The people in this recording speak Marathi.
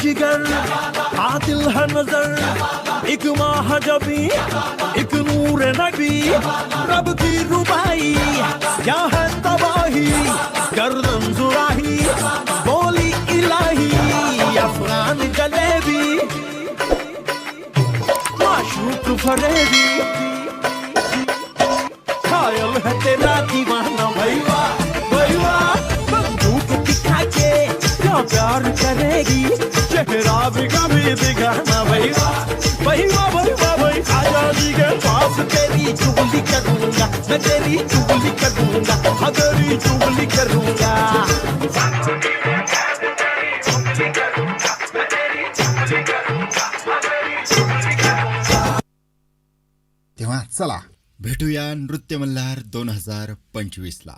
जिगर आदिल है नज़र, एक महाजबी एक नूर नबी। रब की रुबाई क्या है तबाही, गर्दन जुराही, बोली इलाही, अफगान जलेबी, माशूक फरेबी। प्यार करेगी। चेहरा भी कभी दिखाना भैया भैया भैया भाई आजादी के पास। तेरी चुगली करूंगा मैं तेरी चुगली करूंगा हाँ तेरी चुगली करूंगा। तेव्हा चला. भेटूया नृत्य मल्हार दोन हजार पंचवीसला.